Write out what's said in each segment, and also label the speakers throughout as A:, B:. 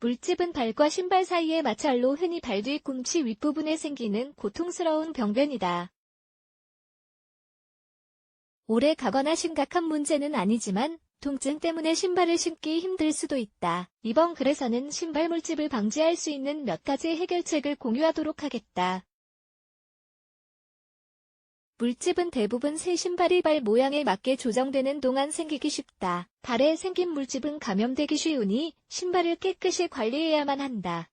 A: 물집은 발과 신발 사이의 마찰로 흔히 발 뒤꿈치 윗부분에 생기는 고통스러운 병변이다. 오래 가거나 심각한 문제는 아니지만 통증 때문에 신발을 신기 힘들 수도 있다. 이번 글에서는 신발 물집을 방지할 수 있는 몇 가지 해결책을 공유하도록 하겠다. 물집은 대부분 새 신발이 발 모양에 맞게 조정되는 동안 생기기 쉽다. 발에 생긴 물집은 감염되기 쉬우니 신발을 깨끗이 관리해야만 한다.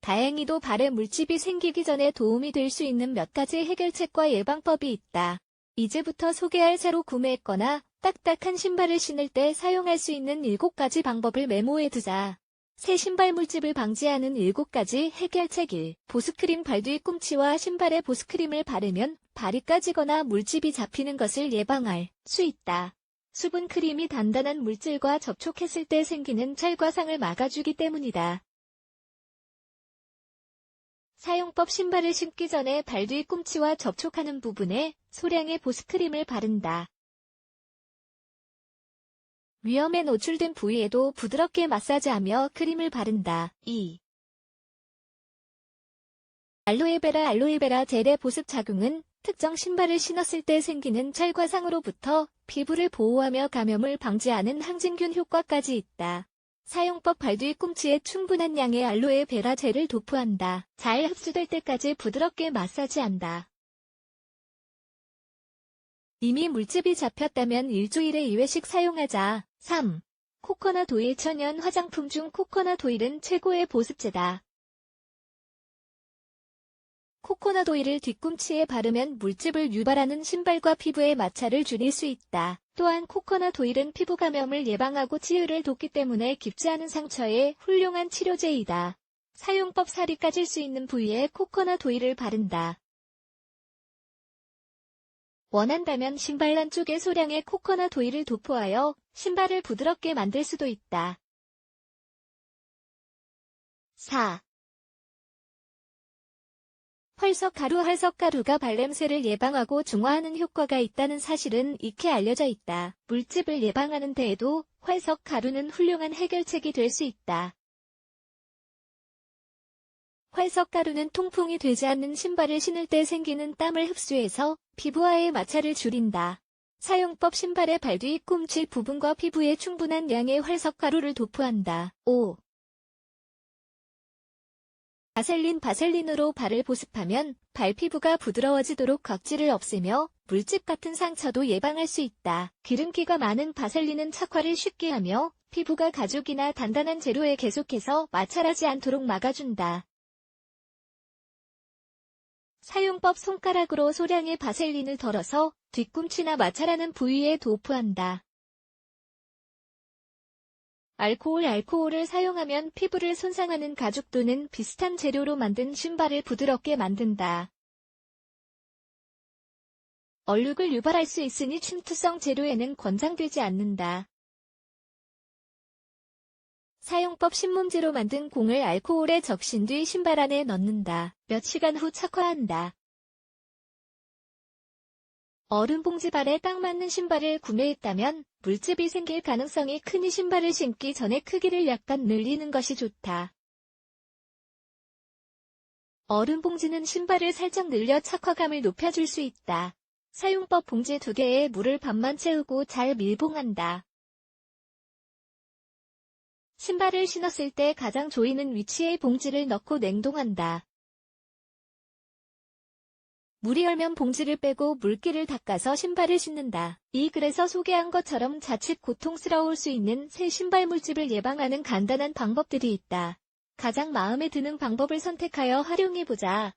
A: 다행히도 발에 물집이 생기기 전에 도움이 될 수 있는 몇 가지 해결책과 예방법이 있다. 이제부터 소개할 새로 구매했거나 딱딱한 신발을 신을 때 사용할 수 있는 7가지 방법을 메모해 두자. 새 신발 물집을 방지하는 7가지 해결책 1. 보습크림 발 뒤 꿈치와 신발에 보습크림을 바르면 발이 까지거나 물집이 잡히는 것을 예방할 수 있다. 수분 크림이 단단한 물질과 접촉했을 때 생기는 찰과상을 막아주기 때문이다. 사용법 신발을 신기 전에 발 뒤 꿈치와 접촉하는 부분에 소량의 보습크림을 바른다. 위험에 노출된 부위에도 부드럽게 마사지하며 크림을 바른다. 2. 알로에베라 알로에베라 젤의 보습 작용은 특정 신발을 신었을 때 생기는 찰과 상으로부터 피부를 보호하며 감염을 방지하는 항진균 효과까지 있다. 사용법 발 뒤 꿈치에 충분한 양의 알로에 베라 젤을 도포한다. 잘 흡수될 때까지 부드럽게 마사지한다. 이미 물집이 잡혔다면 일주일에 2회씩 사용하자. 3. 코코넛 오일 천연 화장품 중 코코넛 오일은 최고의 보습제다. 코코넛 오일을 뒤꿈치에 바르면 물집을 유발하는 신발과 피부의 마찰을 줄일 수 있다. 또한 코코넛 오일은 피부 감염을 예방하고 치유를 돕기 때문에 깊지 않은 상처에 훌륭한 치료제이다. 사용법 살이 까질 수 있는 부위에 코코넛 오일을 바른다. 원한다면 신발 안쪽에 소량의 코코넛 오일을 도포하여 신발을 부드럽게 만들 수도 있다. 4. 활석가루 활석가루가 발냄새를 예방하고 중화하는 효과가 있다는 사실은 익히 알려져 있다. 물집을 예방하는 데에도 활석가루는 훌륭한 해결책이 될 수 있다. 활석가루는 통풍이 되지 않는 신발을 신을 때 생기는 땀을 흡수해서 피부와의 마찰을 줄인다. 사용법 신발의 발 뒤꿈치 부분과 피부에 충분한 양의 활석가루를 도포한다. 5. 바셀린 바셀린으로 발을 보습하면 발 피부가 부드러워지도록 각질을 없애며 물집 같은 상처도 예방할 수 있다. 기름기가 많은 바셀린은 착화를 쉽게 하며 피부가 가죽이나 단단한 재료에 계속해서 마찰하지 않도록 막아준다. 사용법 손가락으로 소량의 바셀린을 덜어서 뒤꿈치나 마찰하는 부위에 도포한다. 알코올 알코올을 사용하면 피부를 손상하는 가죽 또는 비슷한 재료로 만든 신발을 부드럽게 만든다. 얼룩을 유발할 수 있으니 침투성 재료에는 권장되지 않는다. 사용법 신문지로 만든 공을 알코올에 적신 뒤 신발 안에 넣는다. 몇 시간 후 착화한다. 얼음 봉지발에 딱 맞는 신발을 구매했다면 물집이 생길 가능성이 크니 신발을 신기 전에 크기를 약간 늘리는 것이 좋다. 얼음 봉지는 신발을 살짝 늘려 착화감을 높여줄 수 있다. 사용법 봉지 두 개에 물을 반만 채우고 잘 밀봉한다. 신발을 신었을 때 가장 조이는 위치에 봉지를 넣고 냉동한다. 물이 얼면 봉지를 빼고 물기를 닦아서 신발을 신는다. 이 글에서 소개한 것처럼 자칫 고통스러울 수 있는 새 신발 물집을 예방하는 간단한 방법들이 있다. 가장 마음에 드는 방법을 선택하여 활용해보자.